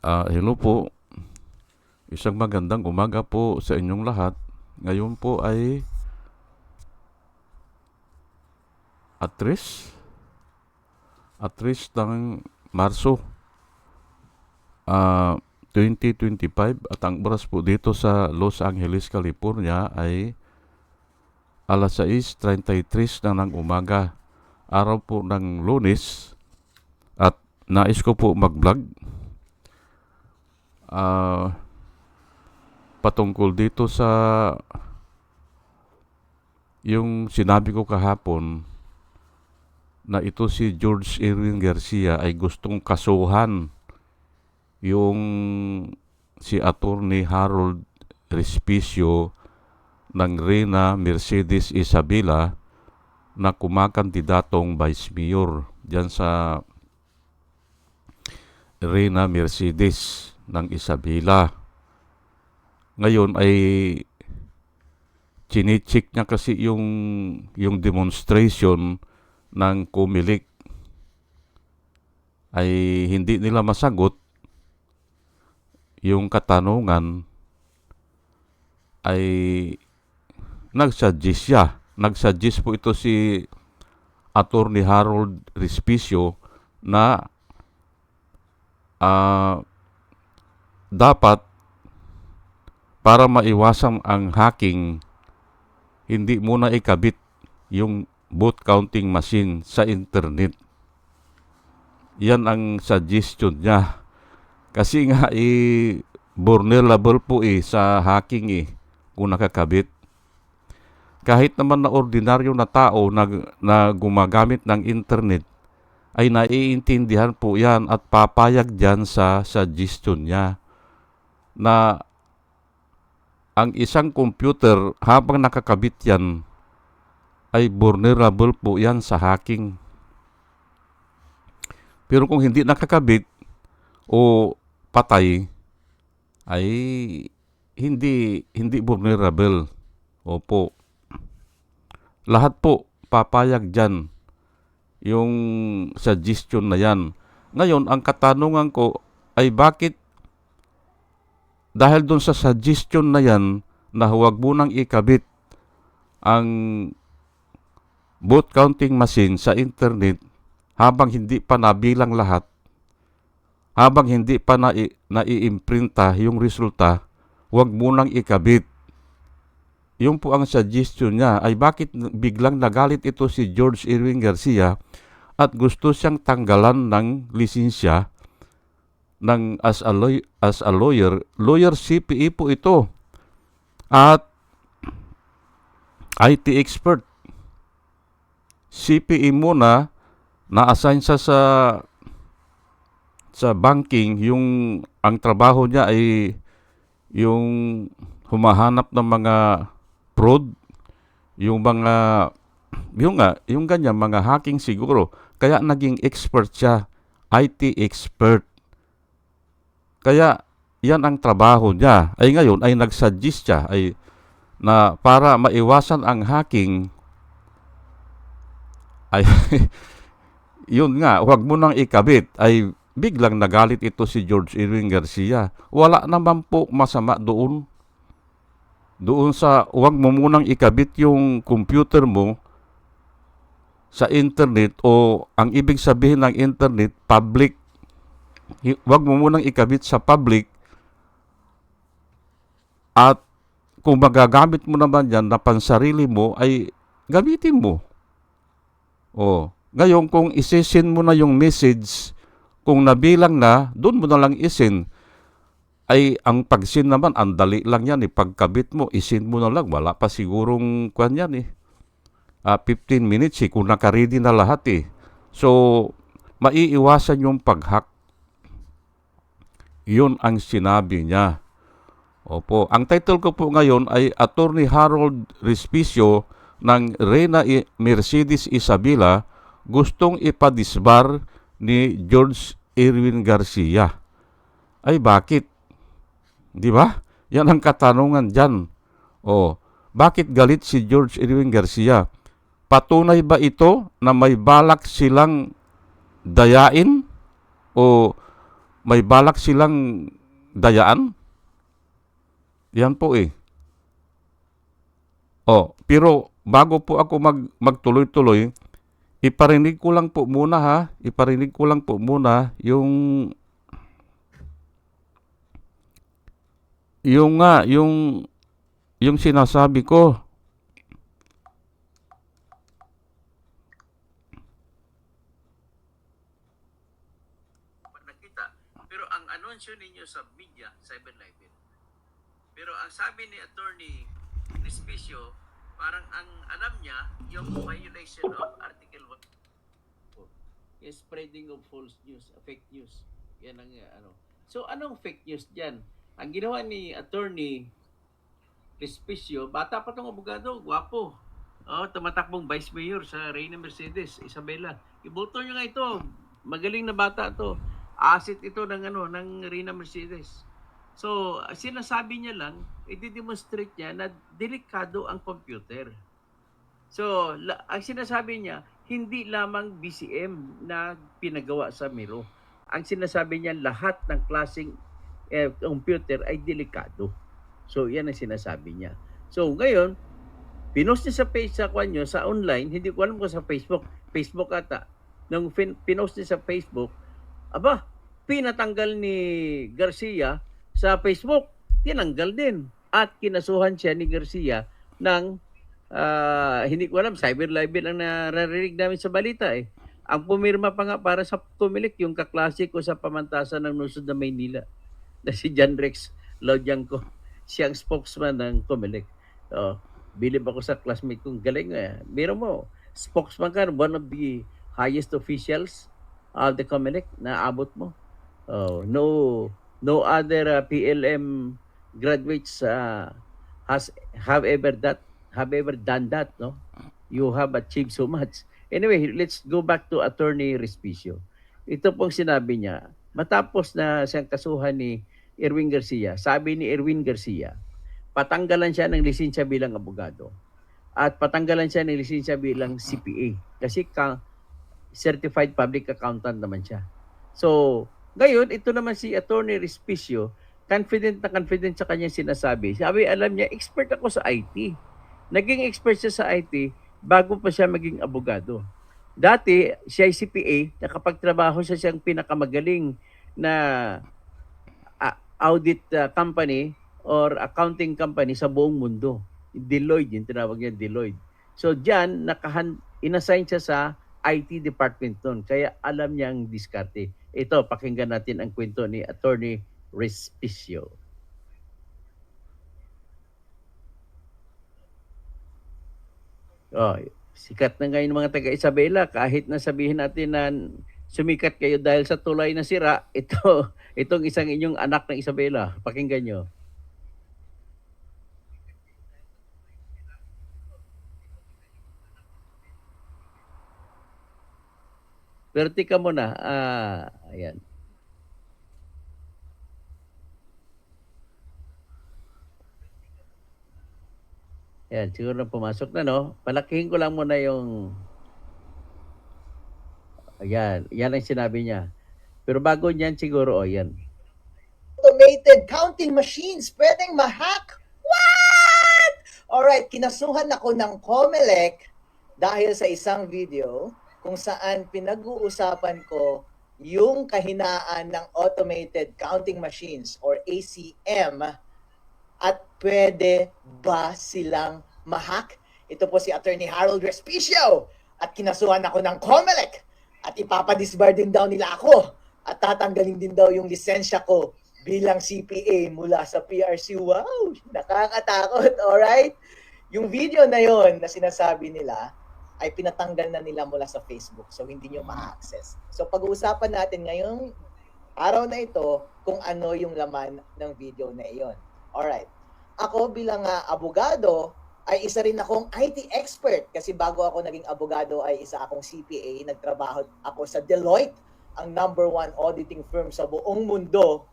Ah, hello po. Isang magandang umaga po sa inyong lahat. Ngayon po ay Atris. Atris ng Marso. Ah, 2025 at ang oras po dito sa Los Angeles, California ay alas 6.33 na ng umaga. Araw po ng lunes at nais ko po mag-vlog ah patungkol dito sa yung sinabi ko kahapon na ito si George Irwin Garcia ay gustong kasuhan yung si Attorney Harold Respicio ng Reyna Mercedes Isabela na kumakandidatong vice mayor dyan sa Reyna Mercedes ng Isabela. Ngayon ay chinichik niya kasi yung yung demonstration ng Kumilik ay hindi nila masagot yung katanungan ay nagsuggest siya. Nagsuggest po ito si Attorney Harold Respicio na ah dapat para maiwasan ang hacking, hindi muna ikabit yung vote counting machine sa internet. Yan ang suggestion niya. Kasi nga eh, vulnerable po eh sa hacking eh kung nakakabit. Kahit naman na ordinaryo na tao na, na gumagamit ng internet, ay naiintindihan po yan at papayag dyan sa suggestion niya na ang isang computer habang nakakabit yan ay vulnerable po yan sa hacking. Pero kung hindi nakakabit o patay ay hindi hindi vulnerable. Opo. Lahat po papayag diyan yung suggestion na yan. Ngayon, ang katanungan ko ay bakit dahil doon sa suggestion na yan na huwag mo nang ikabit ang vote counting machine sa internet habang hindi pa nabilang lahat, habang hindi pa na, naiimprinta yung resulta, huwag mo nang ikabit. Yung po ang suggestion niya ay bakit biglang nagalit ito si George Irving Garcia at gusto siyang tanggalan ng lisensya ng as a, law- as a lawyer, lawyer CPE po ito. At IT expert. CPE muna na-assign siya sa sa banking yung ang trabaho niya ay yung humahanap ng mga fraud, yung mga yung nga, yung ganyan mga hacking siguro. Kaya naging expert siya, IT expert. Kaya yan ang trabaho niya. Ay ngayon ay nagsuggest siya ay na para maiwasan ang hacking ay yun nga, huwag mo nang ikabit ay biglang nagalit ito si George Irving Garcia. Wala naman po masama doon. Doon sa huwag mo munang ikabit yung computer mo sa internet o ang ibig sabihin ng internet, public. Huwag mo munang ikabit sa public at kung magagamit mo naman yan na pansarili mo ay gamitin mo. O, ngayon kung isisin mo na yung message, kung nabilang na, doon mo na lang isin. Ay, ang pagsin naman, ang dali lang yan. Ipagkabit mo, isin mo na lang. Wala pa sigurong kwan yan eh. Ah, 15 minutes eh, kung nakaready na lahat eh. So, maiiwasan yung pag-hack. Yun ang sinabi niya. Opo. Ang title ko po ngayon ay Attorney Harold Respicio ng Reyna Mercedes Isabela gustong ipadisbar ni George Irwin Garcia. Ay bakit? Di ba? Yan ang katanungan dyan. O, bakit galit si George Irwin Garcia? Patunay ba ito na may balak silang dayain o may balak silang dayaan. Yan po eh. Oh, pero bago po ako mag magtuloy-tuloy, iparinig ko lang po muna ha, iparinig ko lang po muna yung yung nga, yung yung sinasabi ko. pag nakita. Pero ang anunsyo ninyo sa media, 7-Eleven. Pero ang sabi ni Attorney Respicio, parang ang alam niya, yung violation of Article 1. Is spreading of false news, fake news. Yan ang uh, ano. So anong fake news diyan? Ang ginawa ni Attorney Respicio, bata pa tong abogado, gwapo. Oh, tumatakbong vice mayor sa Reyna Mercedes, Isabela. Iboto niyo nga ito. Magaling na bata to asset ito ng ano ng Rina Mercedes. So, sinasabi niya lang, i-demonstrate niya na delikado ang computer. So, ang sinasabi niya, hindi lamang BCM na pinagawa sa Miro. Ang sinasabi niya, lahat ng klaseng eh, computer ay delikado. So, yan ang sinasabi niya. So, ngayon, pinost niya sa page sa kwan niyo, sa online, hindi ko alam kung sa Facebook, Facebook ata, nung fin- pinost niya sa Facebook, aba, pinatanggal ni Garcia sa Facebook, tinanggal din. At kinasuhan siya ni Garcia ng, ah, hindi ko alam, cyber libel ang naririnig namin sa balita eh. Ang pumirma pa nga para sa Comelec, yung kaklase ko sa pamantasan ng Nusod na Maynila, na si John Rex Laudianco. Siyang spokesman ng Comelec. Oh, bilib ako sa classmate kong galing eh. Biro mo, spokesman ka, one of the highest officials of the Comelec na abot mo. Oh, no no other uh, PLM graduates uh, has have ever that have ever done that, no? You have achieved so much. Anyway, let's go back to Attorney Respicio. Ito pong sinabi niya, matapos na siyang kasuhan ni Erwin Garcia, sabi ni Erwin Garcia, patanggalan siya ng lisensya bilang abogado at patanggalan siya ng lisensya bilang CPA kasi ka certified public accountant naman siya. So, ngayon, ito naman si Attorney Respicio, confident na confident sa kanyang sinasabi. Sabi, alam niya, expert ako sa IT. Naging expert siya sa IT bago pa siya maging abogado. Dati, siya ay CPA, nakapagtrabaho siya siyang pinakamagaling na audit ah, company or accounting company sa buong mundo. Deloitte, yung tinawag niya Deloitte. So, dyan, nakahan, inassign siya sa IT department nun. Kaya alam niya ang diskarte. Ito, pakinggan natin ang kwento ni Attorney Respicio. Oh, sikat na ngayon mga taga Isabela kahit na sabihin natin na sumikat kayo dahil sa tulay na sira, ito itong isang inyong anak ng Isabela. Pakinggan nyo. Perti ka muna. Ah, ayan. Ayan, siguro na pumasok na, no? Palakihin ko lang muna yung... Ayan, yan ang sinabi niya. Pero bago niyan siguro, oh, yan. automated counting machines pwedeng ma-hack. What? Alright, kinasuhan ako ng Comelec dahil sa isang video kung saan pinag-uusapan ko yung kahinaan ng automated counting machines or ACM at pwede ba silang ma-hack? Ito po si Attorney Harold Respicio at kinasuhan ako ng Comelec at ipapadisbar din daw nila ako at tatanggalin din daw yung lisensya ko bilang CPA mula sa PRC. Wow! Nakakatakot, alright? Yung video na yon na sinasabi nila ay pinatanggal na nila mula sa Facebook. So, hindi nyo ma-access. So, pag-uusapan natin ngayong araw na ito kung ano yung laman ng video na iyon. Alright. Ako bilang ah, abogado, ay isa rin akong IT expert kasi bago ako naging abogado ay isa akong CPA. Nagtrabaho ako sa Deloitte, ang number one auditing firm sa buong mundo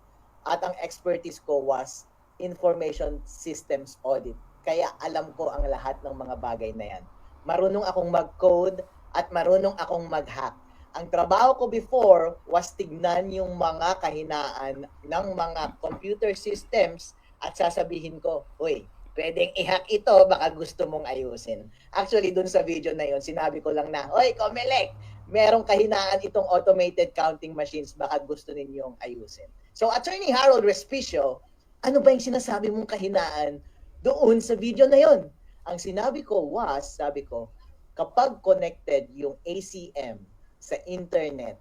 at ang expertise ko was information systems audit. Kaya alam ko ang lahat ng mga bagay na yan. Marunong akong mag-code at marunong akong mag-hack. Ang trabaho ko before was tignan yung mga kahinaan ng mga computer systems at sasabihin ko, Uy, pwedeng i-hack ito, baka gusto mong ayusin. Actually, dun sa video na yon sinabi ko lang na, Uy, Comelec, merong kahinaan itong automated counting machines, baka gusto ninyong ayusin. So, Attorney Harold Respicio, ano ba yung sinasabi mong kahinaan doon sa video na yon? Ang sinabi ko was, sabi ko, kapag connected yung ACM sa internet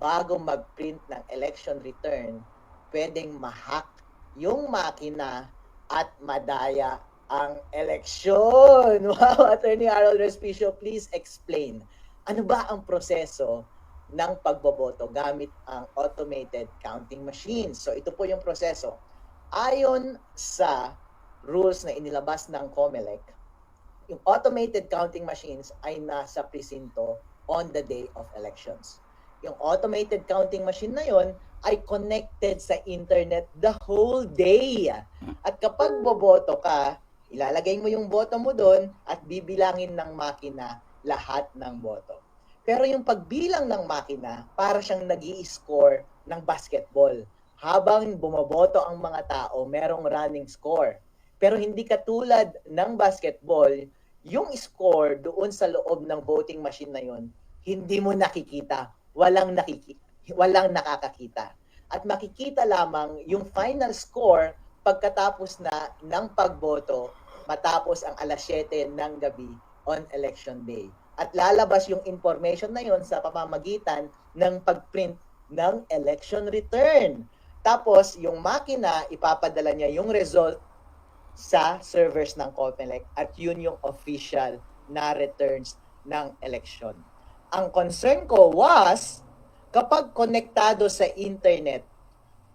bago mag-print ng election return, pwedeng ma-hack yung makina at madaya ang eleksyon. Wow, Attorney Harold Respicio, please explain. Ano ba ang proseso ng pagboboto gamit ang automated counting machines? So ito po yung proseso. Ayon sa rules na inilabas ng COMELEC, yung automated counting machines ay nasa presinto on the day of elections. Yung automated counting machine na yon ay connected sa internet the whole day. At kapag boboto ka, ilalagay mo yung boto mo doon at bibilangin ng makina lahat ng boto. Pero yung pagbilang ng makina, para siyang nag score ng basketball. Habang bumoboto ang mga tao, merong running score. Pero hindi katulad ng basketball, yung score doon sa loob ng voting machine na yon, hindi mo nakikita. Walang nakiki walang nakakakita. At makikita lamang yung final score pagkatapos na ng pagboto matapos ang alas 7 ng gabi on election day. At lalabas yung information na yon sa pamamagitan ng pagprint ng election return. Tapos, yung makina, ipapadala niya yung result sa servers ng COMELEC at yun yung official na returns ng election. Ang concern ko was, kapag konektado sa internet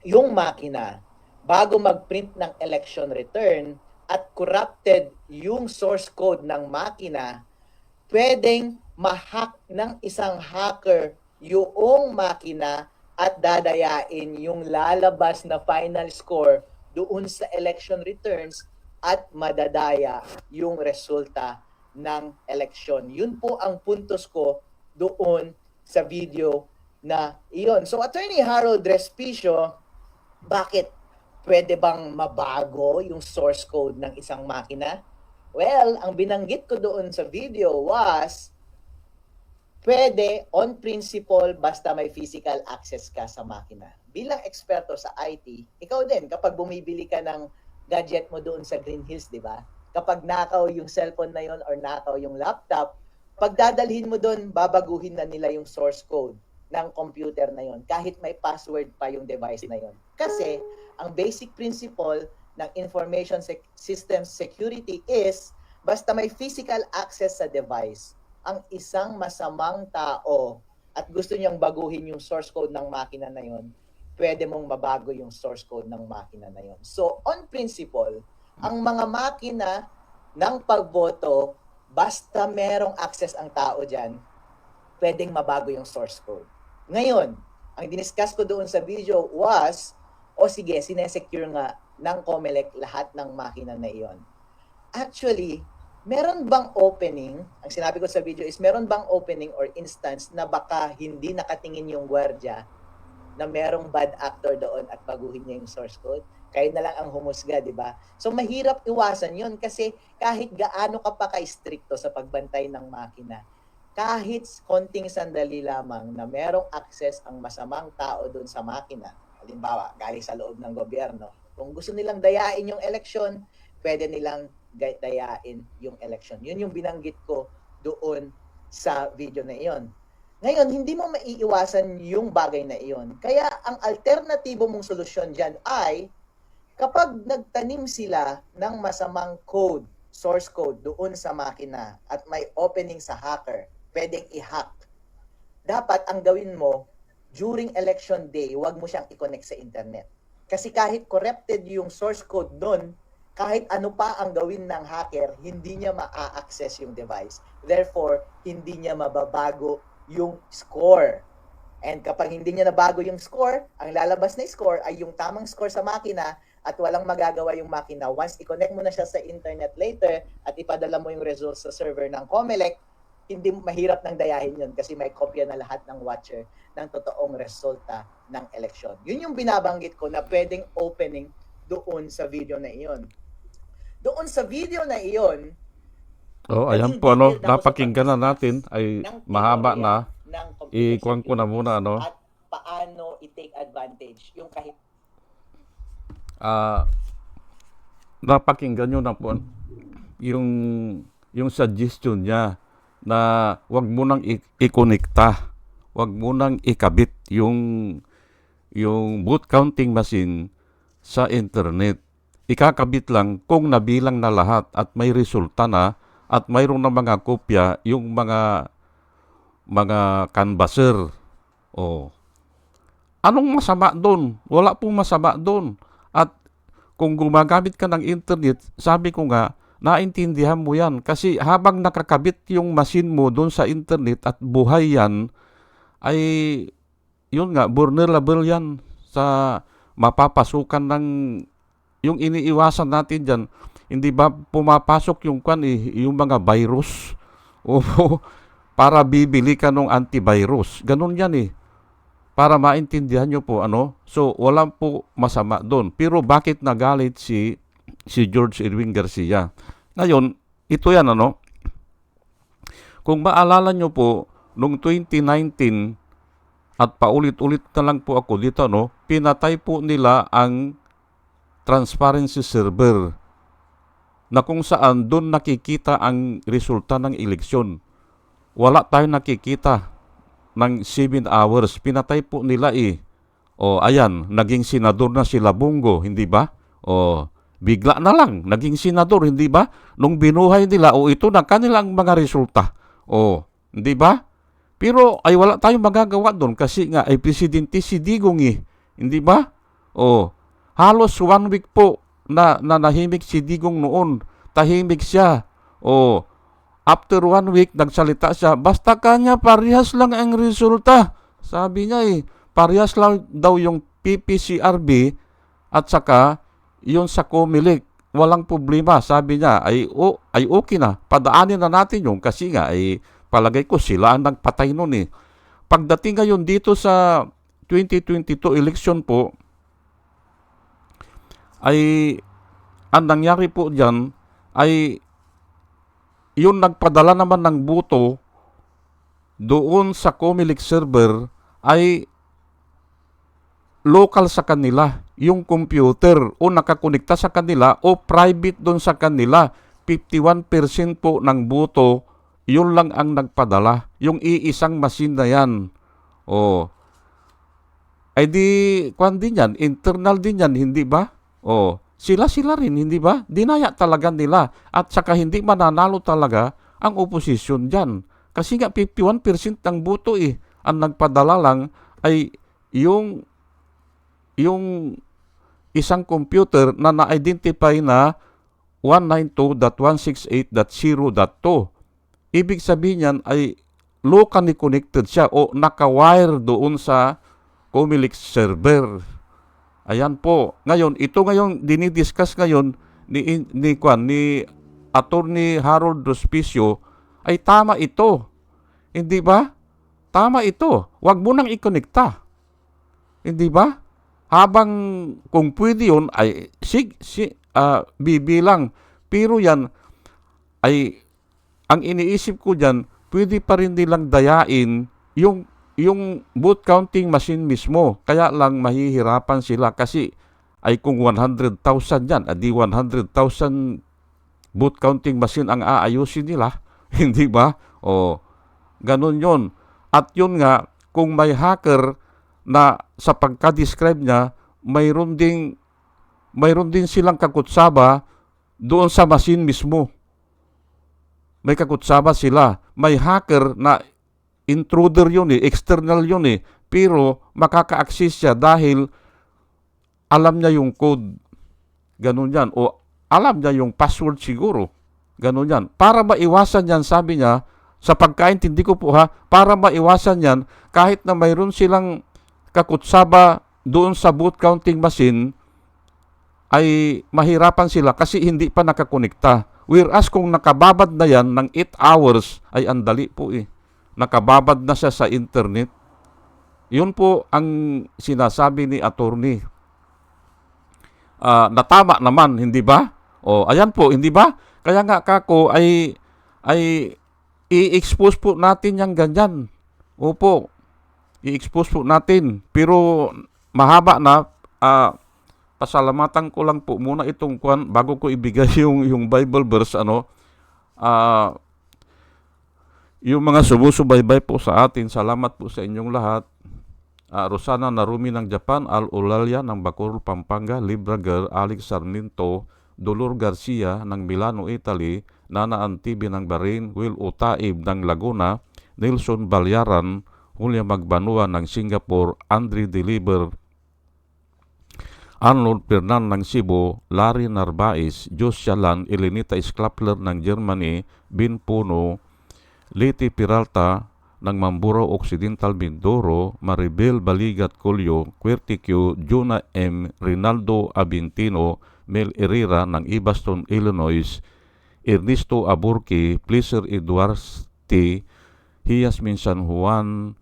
yung makina, bago mag-print ng election return at corrupted yung source code ng makina, pwedeng ma-hack ng isang hacker yung makina at dadayain yung lalabas na final score doon sa election returns at madadaya yung resulta ng election. Yun po ang puntos ko doon sa video na iyon. So Attorney Harold Respicio, bakit pwede bang mabago yung source code ng isang makina? Well, ang binanggit ko doon sa video was pwede on principle basta may physical access ka sa makina. Bilang eksperto sa IT, ikaw din kapag bumibili ka ng gadget mo doon sa Green Hills, di ba? Kapag nakaw yung cellphone na yon or nakaw yung laptop, pagdadalhin mo doon, babaguhin na nila yung source code ng computer na yon kahit may password pa yung device na yon. Kasi ang basic principle ng information sec- system security is basta may physical access sa device, ang isang masamang tao at gusto niyang baguhin yung source code ng makina na yon, pwede mong mabago yung source code ng makina na yon. So, on principle, ang mga makina ng pagboto, basta merong access ang tao dyan, pwedeng mabago yung source code. Ngayon, ang diniscuss ko doon sa video was, o sige, sinesecure nga ng COMELEC lahat ng makina na iyon. Actually, meron bang opening, ang sinabi ko sa video is, meron bang opening or instance na baka hindi nakatingin yung gwardiya na merong bad actor doon at baguhin niya yung source code? Kayo na lang ang humusga, di ba? So mahirap iwasan yun kasi kahit gaano ka pa ka-stricto sa pagbantay ng makina, kahit konting sandali lamang na merong access ang masamang tao doon sa makina, halimbawa, galing sa loob ng gobyerno, kung gusto nilang dayain yung eleksyon, pwede nilang dayain yung eleksyon. Yun yung binanggit ko doon sa video na iyon. Ngayon, hindi mo maiiwasan yung bagay na iyon. Kaya ang alternatibo mong solusyon dyan ay kapag nagtanim sila ng masamang code, source code doon sa makina at may opening sa hacker, pwedeng i-hack. Dapat ang gawin mo, during election day, wag mo siyang i-connect sa internet. Kasi kahit corrupted yung source code doon, kahit ano pa ang gawin ng hacker, hindi niya ma-access yung device. Therefore, hindi niya mababago yung score. And kapag hindi niya nabago yung score, ang lalabas na score ay yung tamang score sa makina at walang magagawa yung makina. Once i-connect mo na siya sa internet later at ipadala mo yung results sa server ng COMELEC, hindi mahirap nang dayahin yun kasi may kopya na lahat ng watcher ng totoong resulta ng eleksyon. Yun yung binabanggit ko na pwedeng opening doon sa video na iyon. Doon sa video na iyon, Oh, ayan Naging po ano, napakinggan na natin ay mahaba na. ng computer Ikuan ko na muna ano. at paano i-take advantage yung kahit Ah, napakinggan nyo na po yung yung suggestion niya na wag mo nang i- ikonekta, wag mo nang ikabit yung yung vote counting machine sa internet. Ikakabit lang kung nabilang na lahat at may resulta na at mayroon na mga kopya yung mga mga canvasser. Oh. Anong masama doon? Wala pong masama doon. At kung gumagamit ka ng internet, sabi ko nga, naintindihan mo yan. Kasi habang nakakabit yung machine mo doon sa internet at buhay yan, ay yun nga, vulnerable yan sa mapapasukan ng yung iniiwasan natin dyan. Hindi ba pumapasok yung kwan eh, yung mga virus? O para bibili ka ng antivirus. Ganun yan eh para maintindihan nyo po ano. So walang po masama doon. Pero bakit nagalit si si George Irwin Garcia? Ngayon, ito yan ano. Kung maalala nyo po noong 2019 at paulit-ulit na lang po ako dito no, pinatay po nila ang transparency server na kung saan doon nakikita ang resulta ng eleksyon. Wala tayong nakikita ng 7 hours. Pinatay po nila eh. O ayan, naging senador na sila Bungo, hindi ba? O bigla na lang, naging senador, hindi ba? Nung binuhay nila, o ito na kanilang mga resulta. O, hindi ba? Pero ay wala tayong magagawa doon kasi nga ay presidente si Digong eh. Hindi ba? O, halos one week po na, na nahimik si Digong noon. Tahimik siya. O, After one week, nagsalita siya, basta kanya parehas lang ang resulta. Sabi niya eh, parehas lang daw yung PPCRB at saka yung sa Comelec. Walang problema, sabi niya, ay, o, ay okay na. Padaanin na natin yung kasi nga ay palagay ko sila ang nagpatay nun eh. Pagdating ngayon dito sa 2022 election po, ay ang nangyari po dyan ay yung nagpadala naman ng buto doon sa Comelec server ay local sa kanila yung computer o nakakonekta sa kanila o private doon sa kanila. 51% po ng buto yun lang ang nagpadala yung iisang machine na yan. O ay di kwan din yan internal din yan hindi ba o sila-sila rin, hindi ba? Dinaya talaga nila. At saka hindi mananalo talaga ang oposisyon dyan. Kasi nga 51% ng boto eh. Ang nagpadala lang ay yung yung isang computer na na-identify na 192.168.0.2. Ibig sabihin yan ay locally connected siya o naka-wire doon sa Comelec server. Ayan po. Ngayon, ito ngayon dinidiscuss ngayon ni ni Kwan ni Attorney Harold Rospicio ay tama ito. Hindi ba? Tama ito. Huwag mo nang ikonekta. Hindi ba? Habang kung pwede yun ay sig, si, ah, bibilang. Pero yan ay ang iniisip ko diyan, pwede pa rin nilang dayain yung yung vote counting machine mismo. Kaya lang mahihirapan sila kasi ay kung 100,000 yan, adi 100,000 vote counting machine ang aayusin nila. Hindi ba? O, ganun yon At yun nga, kung may hacker na sa pagka-describe niya, mayroon ding mayroon din silang kakutsaba doon sa machine mismo. May kakutsaba sila. May hacker na intruder yun eh, external yun eh. Pero makaka-access siya dahil alam niya yung code. Ganun yan. O alam niya yung password siguro. Ganun yan. Para maiwasan yan, sabi niya, sa pagkaintindi ko po ha, para maiwasan yan, kahit na mayroon silang kakutsaba doon sa boot counting machine, ay mahirapan sila kasi hindi pa nakakonekta. Whereas kung nakababad na yan ng 8 hours, ay andali po eh. Nakababad na siya sa internet. Yun po ang sinasabi ni attorney. Ah, natama naman, hindi ba? O, ayan po, hindi ba? Kaya nga kako ay ay i-expose po natin yung ganyan. Opo, i-expose po natin. Pero mahaba na, ah, pasalamatan ko lang po muna itong kwan bago ko ibigay yung yung Bible verse ano ah yung mga sumusubaybay po sa atin salamat po sa inyong lahat. Ah, Rosana Narumi ng Japan, Al Ulalya ng Bacoor, Pampanga, Librager, Alex Sarmiento, Dolor Garcia ng Milano, Italy, Nana Antibi ng Bahrain, Will Utaib ng Laguna, Nelson Balyaran, Julia Magbanua ng Singapore, Andre Deliver, Arnold Fernan ng Cebu, Larry Narvaez, Jos Shalan, Elenita Sklapler ng Germany, Bin Puno, Liti Peralta ng Mamburao Occidental Mindoro, Maribel Baligat Colio, Querticio, Juna M. Rinaldo Abintino, Mel Herrera ng Ibaston, Illinois, Ernesto Aburki, Pleaser Eduards T. Hiasmin San Juan,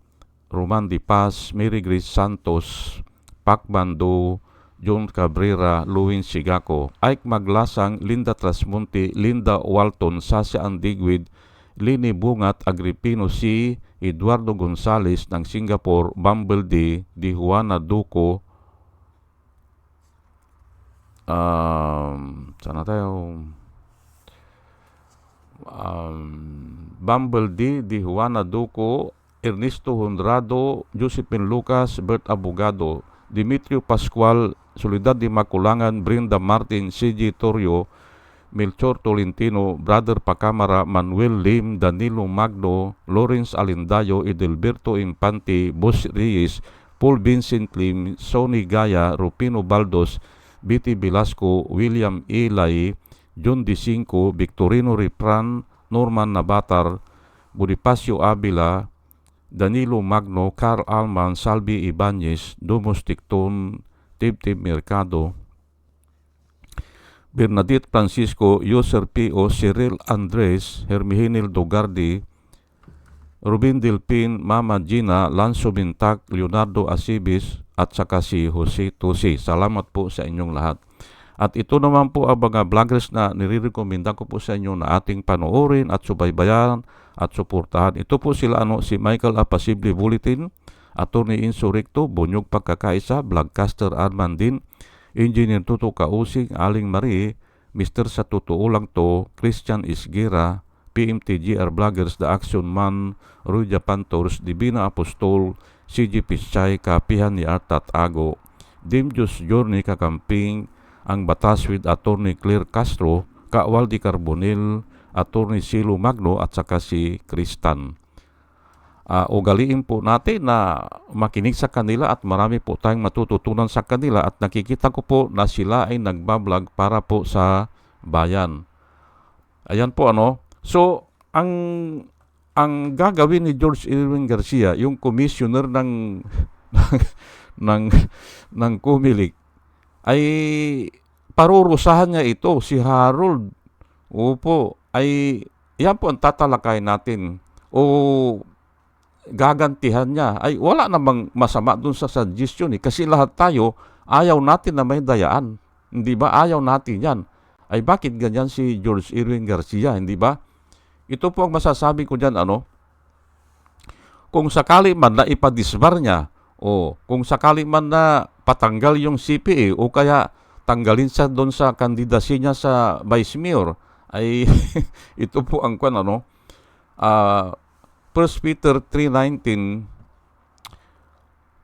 Roman Di Paz, Mary Grace Santos, Pacbando, John Cabrera, Luwin Sigaco, Ike Maglasang, Linda Trasmonte, Linda Walton, Sasha Andigwid, Lini Bungat, Agripino C., Eduardo Gonzales ng Singapore, Bumble D., Di Juana Duco, um, sana tayo, um, Bumble D., Di Juana Duco, Ernesto Honrado, Josephine Lucas, Bert Abogado, Dimitrio Pascual, Solidad de Maculangan, Brenda Martin, CJ Torrio, Melchor Tolentino, Brother Pacamara, Manuel Lim, Danilo Magno, Lawrence Alindayo, Edelberto Infante, Boss Reyes, Paul Vincent Lim, Sonny Gaya, Rupino Baldos, Biti Velasco, William Eli, John D. Cinco, Victorino Ripran, Norman Nabatar, Bonifacio Avila, Danilo Magno, Carl Alman, Salvi Ibanez, Domos Ticton, Tib-Tib Mercado, Bernadette Francisco, Yoser P.O., Cyril Andres, Hermihinil Dogardi, Rubin Dilpin, Mama Gina, Lanzo Bintak, Leonardo Asibis, at saka si Jose Tosi. Salamat po sa inyong lahat. At ito naman po ang mga vloggers na nirirekomenda ko po sa inyo na ating panoorin at subaybayan at suportahan. Ito po sila ano, si Michael Apasible Bulletin, Attorney Insurrecto, Bunyog Pagkakaisa, Vlogcaster Armandin, Engineer Tuto Kausing, Aling Marie, Mr. Sa Totoo Lang To, Christian Isgira, PMTGR Vloggers, The Action Man, Roy Japantors, Divina Apostol, CG Pichay, Kapihan ni Artat Ago, Dimjus Journey Kakamping, ang batas with Attorney Claire Castro, Kawal Di Carbonil, Attorney Silo Magno at saka si Kristan. Uh, ugaliin po natin na makinig sa kanila at marami po tayong matututunan sa kanila at nakikita ko po na sila ay nagbablog para po sa bayan. Ayan po ano. So, ang ang gagawin ni George Irwin Garcia, yung commissioner ng ng ng, ng ay parurusahan niya ito, si Harold. Opo, ay yan po ang tatalakay natin. O gagantihan niya. Ay wala namang masama dun sa suggestion eh. Kasi lahat tayo, ayaw natin na may dayaan. Hindi ba? Ayaw natin yan. Ay bakit ganyan si George Irwin Garcia? Hindi ba? Ito po ang masasabi ko dyan, ano? Kung sakali man na ipadisbar niya, o kung sakali man na patanggal yung CPA, o kaya tanggalin siya doon sa kandidasya niya sa vice mayor, ay ito po ang kwan, ano? Uh, 1 Peter 3.19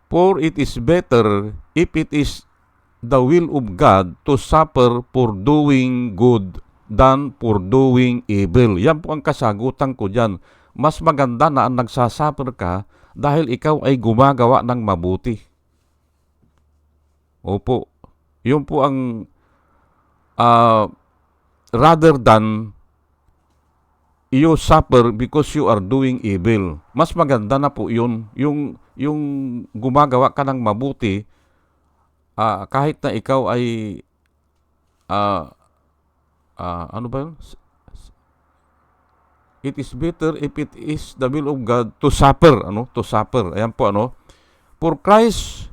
For it is better if it is the will of God to suffer for doing good than for doing evil. Yan po ang kasagutan ko dyan. Mas maganda na ang nagsasuffer ka dahil ikaw ay gumagawa ng mabuti. Opo. Yun po ang uh, rather than you suffer because you are doing evil. Mas maganda na po yun. Yung, yung gumagawa ka ng mabuti, uh, kahit na ikaw ay, uh, uh, ano ba yun? it is better if it is the will of God to suffer, ano? To suffer. Ayan po, ano? For Christ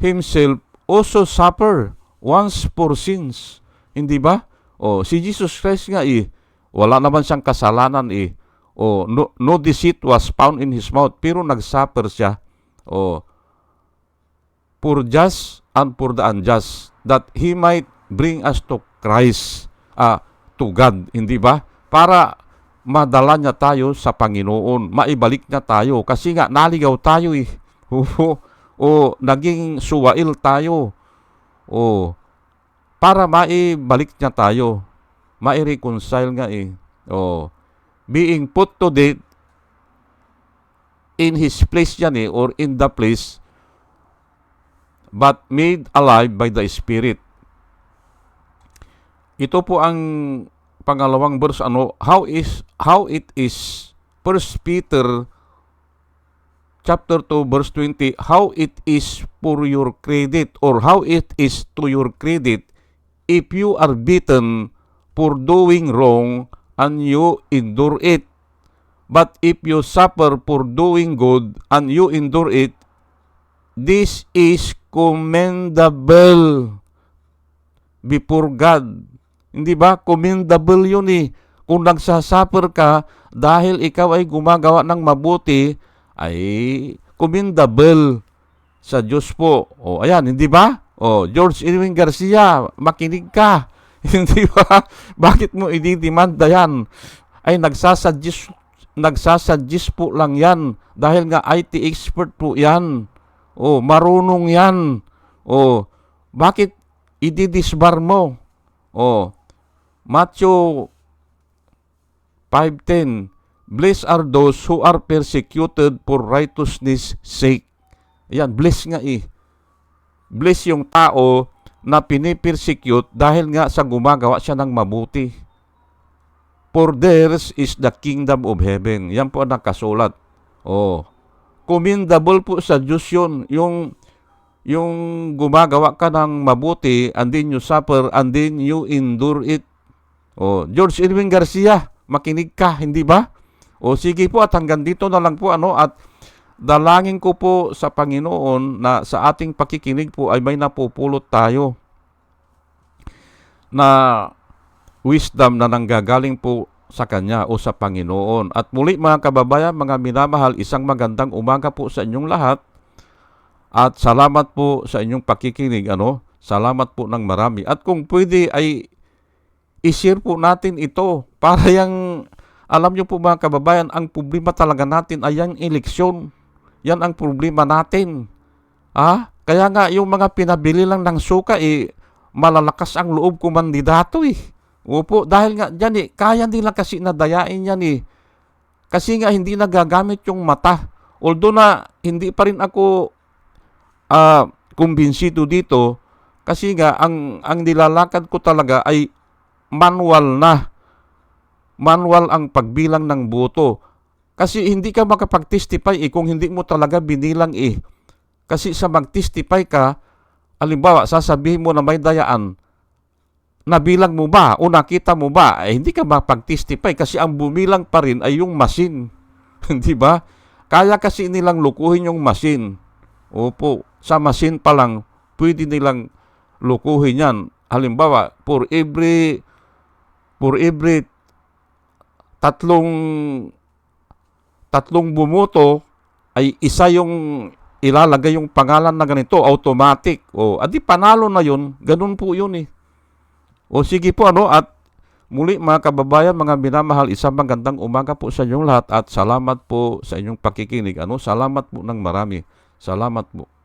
himself also suffer once for sins. Hindi ba? O, si Jesus Christ nga eh, wala naman siyang kasalanan eh. O, no, no deceit was found in his mouth. Pero nagsuffer siya. O, for just and for the unjust that he might bring us to Christ, ah, to God, hindi ba? Para madala niya tayo sa Panginoon, maibalik niya tayo kasi nga naligaw tayo eh. Oo, o naging suwail tayo. O para maibalik niya tayo, mai-reconcile nga eh. O being put to death in his place yan eh, or in the place but made alive by the Spirit. Ito po ang pangalawang verse ano how is how it is First Peter chapter 2 verse 20 how it is for your credit or how it is to your credit if you are beaten for doing wrong and you endure it but if you suffer for doing good and you endure it this is commendable before God hindi ba? Commendable yun eh. Kung nagsasuffer ka dahil ikaw ay gumagawa ng mabuti, ay commendable sa Diyos po. O ayan, hindi ba? O George Irwin Garcia, makinig ka. hindi ba? Bakit mo ididimanda yan? Ay nagsasuggest, nagsasuggest po lang yan. Dahil nga IT expert po yan. O marunong yan. O bakit ididisbar mo? O Matthew 5.10 Blessed are those who are persecuted for righteousness sake. Ayan, bless nga eh. Bless yung tao na pinipersecute dahil nga sa gumagawa siya ng mabuti. For theirs is the kingdom of heaven. Yan po ang nakasulat. Oh. Commendable po sa Diyos yun. Yung, yung gumagawa ka ng mabuti and then you suffer and then you endure it Oh, George Irwin Garcia, makinig ka, hindi ba? O sige po at hanggang dito na lang po ano at dalangin ko po sa Panginoon na sa ating pakikinig po ay may napupulot tayo na wisdom na nanggagaling po sa Kanya o sa Panginoon. At muli mga kababayan, mga minamahal, isang magandang umaga po sa inyong lahat. At salamat po sa inyong pakikinig. Ano? Salamat po ng marami. At kung pwede ay i-share po natin ito para yung, alam nyo po mga kababayan, ang problema talaga natin ay yung eleksyon. Yan ang problema natin. Ah, kaya nga yung mga pinabili lang ng suka, eh, malalakas ang loob kumandidato eh. Opo, dahil nga dyan eh, kaya nila kasi nadayain yan eh. Kasi nga hindi nagagamit yung mata. Although na hindi pa rin ako ah kumbinsido dito, kasi nga ang, ang nilalakad ko talaga ay manual na. Manual ang pagbilang ng boto. Kasi hindi ka makapag-testify eh kung hindi mo talaga binilang eh. Kasi sa mag-testify ka, alimbawa, sasabihin mo na may dayaan, nabilang mo ba o nakita mo ba? Eh, hindi ka makapag-testify kasi ang bumilang pa rin ay yung machine. Hindi ba? Kaya kasi nilang lukuhin yung machine. Opo, sa machine pa lang, pwede nilang lukuhin yan. Halimbawa, for every for every tatlong tatlong bumoto ay isa yung ilalagay yung pangalan na ganito, automatic. O, adi panalo na yun. Ganun po yun eh. O sige po ano, at muli mga kababayan, mga minamahal, isang magandang umaga po sa inyong lahat at salamat po sa inyong pakikinig. Ano, salamat po ng marami. Salamat po.